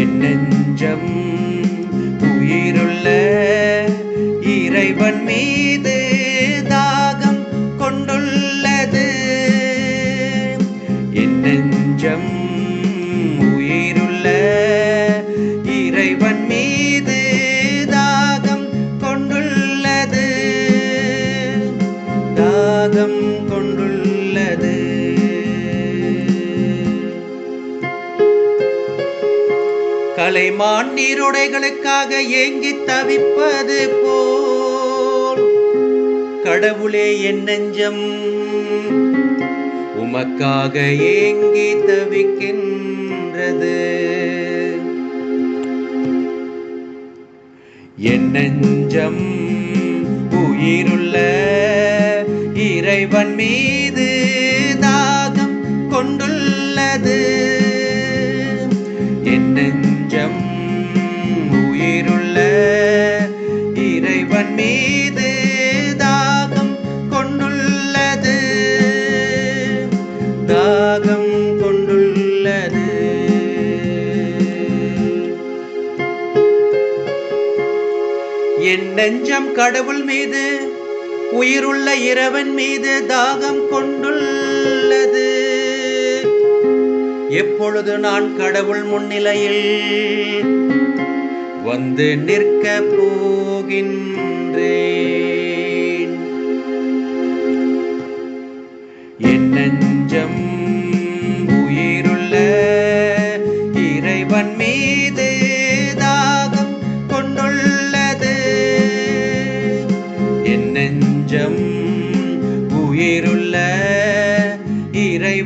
என் நெஞ்சம் உயிருள்ள இறைவன் மீது தாகம் கொண்டுள்ளது. என் நெஞ்சம் உயிருள்ள இறைவன் மீது கலைமான் நீருடைகளுக்காக ஏங்கி தவிப்பது போல். கடவுளே என் நெஞ்சம் உமக்காக ஏங்கி தவிக்கின்றது. என் நெஞ்சம் உயிருள்ள இறைவன் மீது என் நெஞ்சம் கடவுள் மீது உயிருள்ள இறைவன் மீது தாகம் கொண்டுள்ளது. எப்பொழுது நான் கடவுள் முன்னிலையில் வந்து நிற்க போகின்றேன்? என் நெஞ்சம்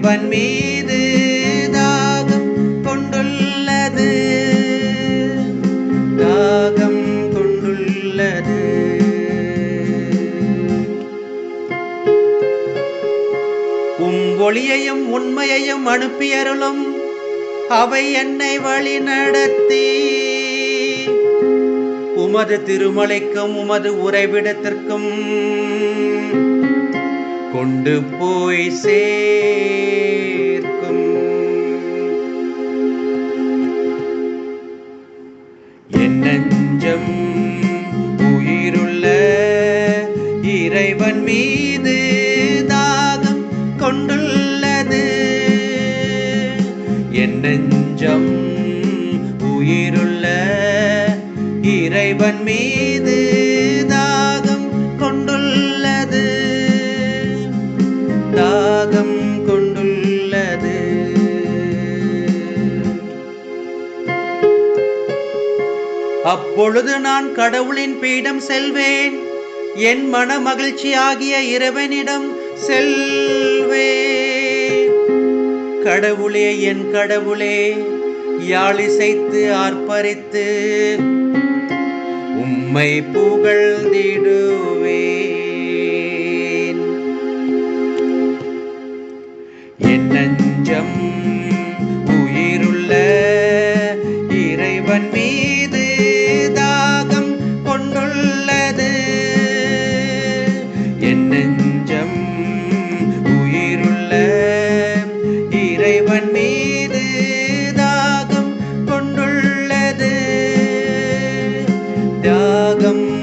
இறைவன் மீது தாகம் கொண்டுள்ளது. தாகம் கொண்டுள்ளது. உம் ஒளியையும் உண்மையையும் அனுப்பியருளும். அவை என்னை வழி நடத்தி. உமது திருமலைக்கும் உமது உறைவிடத்திற்கும் கொண்டு போய் சேர்க்கும். என் நெஞ்சம் உயிருள்ள இறைவன் மீது தாகம் கொண்டுள்ளது. என் நெஞ்சம் உயிருள்ள இறைவன் மீது தாகம் கொண்டுள்ள தாகம் கொண்டுள்ளது. அப்பொழுது நான் கடவுளின் பீடம் செல்வேன். என் மன மகிழ்ச்சியாகிய இறைவனிடம் செல்வேன். கடவுளே என் கடவுளே யாழிசைத்து ஆர்ப்பரித்து உம்மை புகழ்ந்திடுவே இறைவன் மீது தாகம் கொண்டுள்ளது. என் நெஞ்சம் உயிருள்ள இறைவன் மீது தாகம் கொண்டுள்ளது. தாகம்